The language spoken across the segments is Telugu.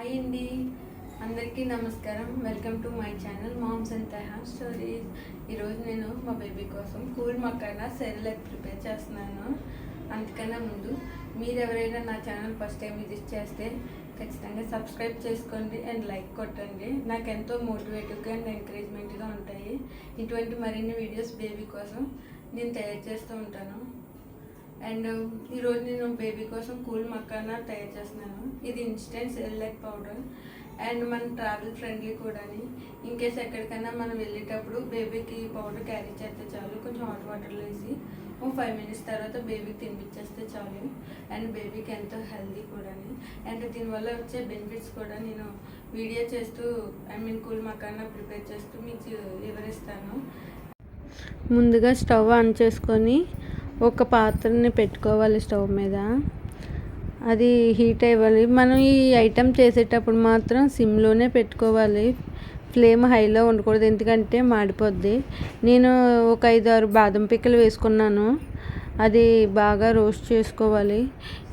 హాయ్ అండి. అందరికీ నమస్కారం. Welcome to my channel moms and తెహా stories. ఈరోజు నేను మా బేబీ కోసం కూల్ మక్కన సెరిలక్ ప్రిపేర్ చేస్తున్నాను. అందుకన్నా ముందు మీరు ఎవరైనా నా ఛానల్ ఫస్ట్ టైం విజిట్ చేస్తే ఖచ్చితంగా సబ్స్క్రైబ్ చేసుకోండి అండ్ లైక్ కొట్టండి. నాకు ఎంతో మోటివేటివ్గా అండ్ ఎంకరేజ్మెంట్గా ఉంటాయి. ఇటువంటి మరిన్ని వీడియోస్ బేబీ కోసం నేను తయారు చేస్తూ ఉంటాను. అండ్ ఈరోజు నేను బేబీ కోసం కూల్ మక్కానా తయారు చేస్తున్నాను. ఇది ఇన్స్టెంట్ సెల్లెక్ పౌడర్ అండ్ మన ట్రావెల్ ఫ్రెండ్లీ కూడా ఇన్కేస్ ఎక్కడికైనా మనం వెళ్ళేటప్పుడు బేబీకి పౌడర్ క్యారీ చేస్తే చాలు. కొంచెం హాట్ వాటర్లో వేసి ఓ ఫైవ్ మినిట్స్ తర్వాత బేబీకి తినిపించేస్తే చాలు. అండ్ బేబీకి ఎంతో హెల్దీ కూడా అండ్ దీనివల్ల వచ్చే బెనిఫిట్స్ కూడా నేను వీడియో చేస్తూ I mean cool makhana prepare చేస్తూ మీకు వివరిస్తాను. ముందుగా స్టవ్ ఆన్ చేసుకొని ఒక పాత్రని పెట్టుకోవాలి స్టవ్ మీద. అది హీట్ అవ్వాలి మనం ఈ ఐటెం చేసేటప్పుడు మాత్రం సిమ్లోనే పెట్టుకోవాలి. ఫ్లేమ్ హైలో ఉండకూడదు ఎందుకంటే మాడిపోద్ది. నేను ఒక ఐదు ఆరు బాదం పిక్కలు వేసుకున్నాను. అది బాగా రోస్ట్ చేసుకోవాలి.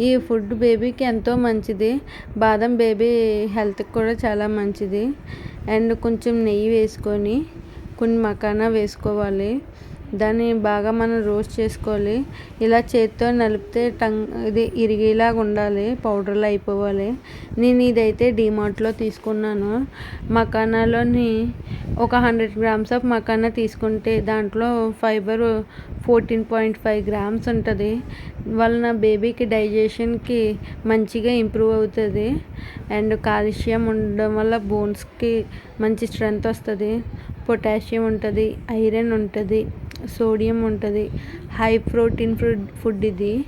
ఈ ఫుడ్ బేబీకి ఎంతో మంచిది. బాదం బేబీ హెల్త్కి కూడా చాలా మంచిది. అండ్ కొంచెం నెయ్యి వేసుకొని కొన్ని మకానా వేసుకోవాలి. దాన్ని బాగా మనం రోస్ట్ చేసుకోవాలి. ఇలా చేతితో నలిపితే టంగ్ ఇది ఇరిగేలాగా ఉండాలి పౌడర్లో అయిపోవాలి. నేను ఇదైతే డిమార్ట్లో తీసుకున్నాను. మకానాలోని ఒక హండ్రెడ్ గ్రామ్స్ ఆఫ్ మకానా తీసుకుంటే దాంట్లో fibre fourteen point five grams ఉంటుంది. వలన బేబీకి డైజెషన్కి మంచిగా ఇంప్రూవ్ అవుతుంది. అండ్ కాల్షియం ఉండడం వల్ల బోన్స్కి మంచి స్ట్రెంగ్త్ వస్తుంది. పొటాషియం ఉంటుంది ఐరన్ ఉంటుంది. సోడియం ఉంటుంది. హై ప్రోటీన్ ఫుడ్ ఫుడ్ ఇది.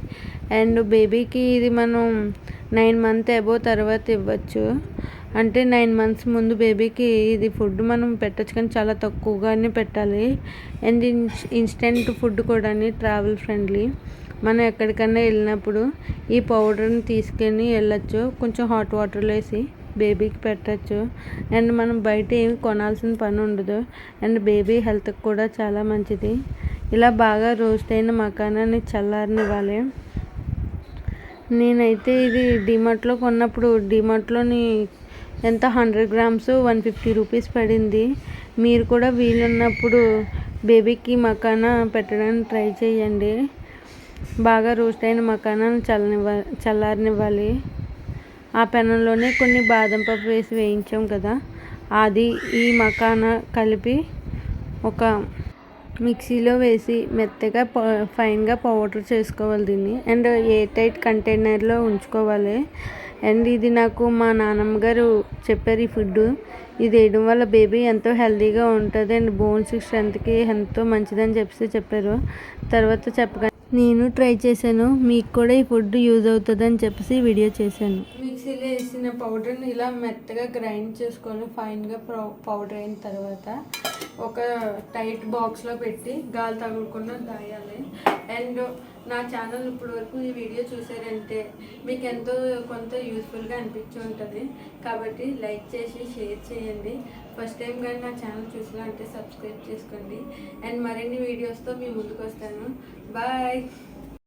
అండ్ బేబీకి ఇది మనం నైన్ మంత్ అబో తర్వాత ఇవ్వచ్చు. అంటే నైన్ మంత్స్ ముందు బేబీకి ఇది ఫుడ్ మనం పెట్టచ్చు కానీ చాలా తక్కువగానే పెట్టాలి. అండ్ ఇన్స్టెంట్ ఫుడ్ కూడా ట్రావెల్ ఫ్రెండ్లీ. మనం ఎక్కడికైనా వెళ్ళినప్పుడు ఈ పౌడర్ని తీసుకొని వెళ్ళచ్చు. కొంచెం హాట్ వాటర్లో వేసి. బేబీకి పెట్టచ్చు. అండ్ మనం బయట ఏమి కొనాల్సిన పని ఉండదు. అండ్ బేబీ హెల్త్కి కూడా చాలా మంచిది. ఇలా బాగా రోస్ట్ అయిన మకానాన్ని చల్లారనివ్వాలి. నేనైతే ఇది డిమార్ట్లో కొన్నప్పుడు డిమార్ట్లోని ఎంత hundred grams one fifty rupees పడింది. మీరు కూడా వీలున్నప్పుడు బేబీకి మకానా పెట్టడానికి ట్రై చేయండి. బాగా రోస్ట్ అయిన మకానాన్ని చల్లనివ్వ చల్లారనివ్వాలి. ఆ పెనంలోనే కొన్ని బాదం పప్పు వేసి వేయించాం కదా. అది ఈ మకాన కలిపి ఒక మిక్సీలో వేసి మెత్తగా ఫైన్గా పౌడర్ చేసుకోవాలి దీన్ని. అండ్ ఎయిర్ టైట్ కంటైనర్లో ఉంచుకోవాలి. అండ్ ఇది నాకు మా నాన్నమ్మ గారు చెప్పారు ఈ ఫుడ్ ఇది వేయడం వల్ల బేబీ ఎంతో హెల్తీగా ఉంటుంది. అండ్ బోన్స్ స్ట్రెంత్కి ఎంతో మంచిదని చెప్పేసి చెప్పారు. తర్వాత చెప్పగా నేను ట్రై చేశాను. మీకు కూడా ఈ ఫుడ్ యూజ్ అవుతుందని చెప్పేసి వీడియో చేశాను. మిక్సీలో వేసిన పౌడర్ని ఇలా మెత్తగా గ్రైండ్ చేసుకోవాలి ఫైన్గా పౌడర్ అయిన తర్వాత ఒక టైట్ బాక్స్లో పెట్టి గాలి తగలకుండా దాయాలి అండ్ నా ఛానల్ ఇప్పటి వరకు ఈ వీడియో చూసారంటే మీకు ఎంతో కొంత యూస్ఫుల్గా అనిపించి ఉంటుంది. కాబట్టి లైక్ చేసి షేర్ చేయండి. ఫస్ట్ టైం కానీ నా ఛానల్ చూసినా అంటే సబ్స్క్రైబ్ చేసుకోండి. అండ్ మరిన్ని వీడియోస్తో మీ ముందుకు వస్తాను. బాయ్!